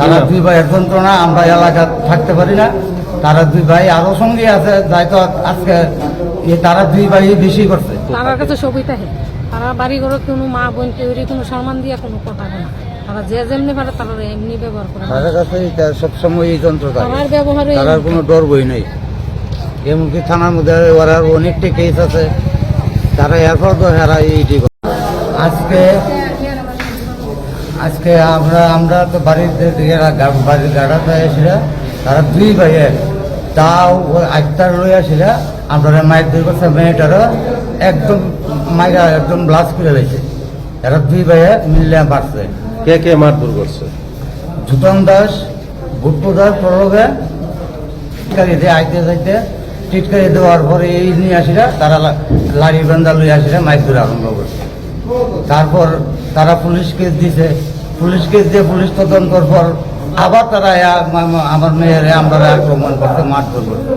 তারা দুই ভাইয়ের যন্ত্রণা আমরা এলাকা থাকতে পারি না। তারা দুই ভাই আরও সঙ্গে আছে যাই তো আজকে তারা দুই ভাই বেশি করছে। তারা কাছে সবই থাকে। তারা বাড়ি ঘরে কোনো মা বোন কেউরি কোনো সম্মান দিয়ে কোনো কথা না। তারা যে যেমনি পারে তারা এমনি ব্যবহার করে তাদের কাছে এটা সবসময় এই যন্ত্র ব্যবহারে তার কোনো ডর বই নেই। এমনকি থানার মধ্যে ওরা অনেকটা কেস আছে। তারা এরপর তো হেরা এইটি করে। আজকে আজকে আমরা আমরা তো বাড়ির বাড়ির গাড়াতে এসেছিল তারা দুই ভাইয়ে। তাও আটটার লই আসিল আমরা মায়ের দুই করছে মেয়েটারও একদম মাইরা একদম ব্লাস করে রয়েছে এরা দুই ভাইয়ে মিললে পারছে কে কে মারধর করছে? জুতন দাস গুপ্পু দাস প্রলোভে টিটকারি দিয়ে আইতে যাইতে টিটকারি দেওয়ার পরে এই নিয়ে আসিরা। তারা লাড়ি বান্ধা লই আসিরা মাইক ধরে আরম্ভ করছে। তারপর তারা পুলিশ কেস দিছে। পুলিশ কেস দিয়ে পুলিশ তদন্তর পর আবার তারা আমার মেয়ের আমরা আক্রমণ করতে মারধর করছে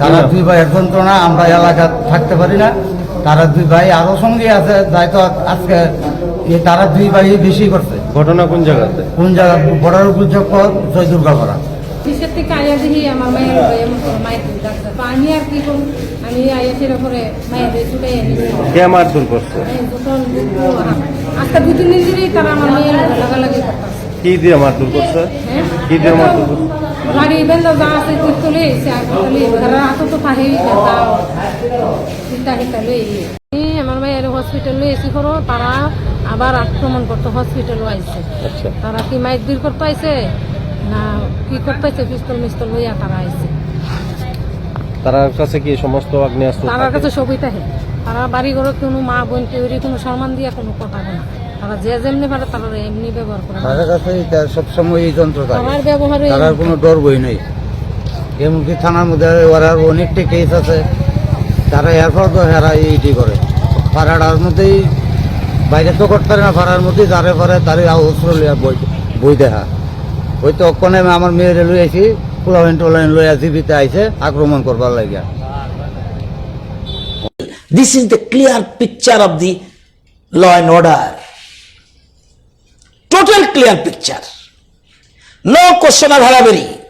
তারা দুই ভাইয়ের যন্ত্রণা আমরা এলাকা থাকতে পারি না। তারা দুই ভাই আরও সঙ্গে আছে দায়িত্ব আজকে তারা দুই ভাই বেশি করছে। ঘটনা কোন জায়গাতে? কোন জায়গা? বড়ার উপযোগ জয় দুর্গা থেকে আয়া দেখি আমার মায়ের মায়ের ডাকছে আমি আর কি করব আমি আয়া ফেরে করে মায়ের এনেছি কে মারধর করছে? যখন আজকে দু তিন দিন ধরেই তারা আমার মেয়ের লাগালাগি করতেছে। কি দিয়ে মারধর করছে? হ্যাঁ? কি দিয়ে মারধর করছে? গাড়ি বেন্দা যা আছে তুই তো চিন্তা লই আমার মায়ের হসপিটাল এসে করো তারা আবার আক্রমণ করতে হসপিটালও আইছে। আচ্ছা। তারা কি মাইক দূর করতে আইছে? না কি করতে পিস্তল মিস্তল লইয়া তারা আইছে। তার কাছে কি সমস্ত আগ্নেয়াস্ত্র থাকে? কাছে সবই থাকে। তারা বাড়ি ঘরে কোনো মা বোন কেউরি কোনো সম্মান দিয়ে কোনো কথা না। তারা যে যেমনি পারে তারা এমনি ব্যবহার করে তাদের কাছে এটা সবসময় এই যন্ত্র থাকে। আমার ব্যবহারে তার কোনো ডর বই নেই। এমনকি থানার মধ্যে ওরা অনেকটা কেস আছে। তারা এরপর তো হেরা এইটি করে। পাড়ার মধ্যেই বাইরে তো করতে পারে না পাড়ার মধ্যেই যারে পারে তারে অস্ত্র লিয়া বই বই দেখা ওই তো অক্ষণে আমি আমার মেয়েরে লই আইছি লইয়া জীবিতে আইছে আক্রমণ করবার লাগিয়া This is the clear picture of the law and order. Total clear picture. No question of hurry.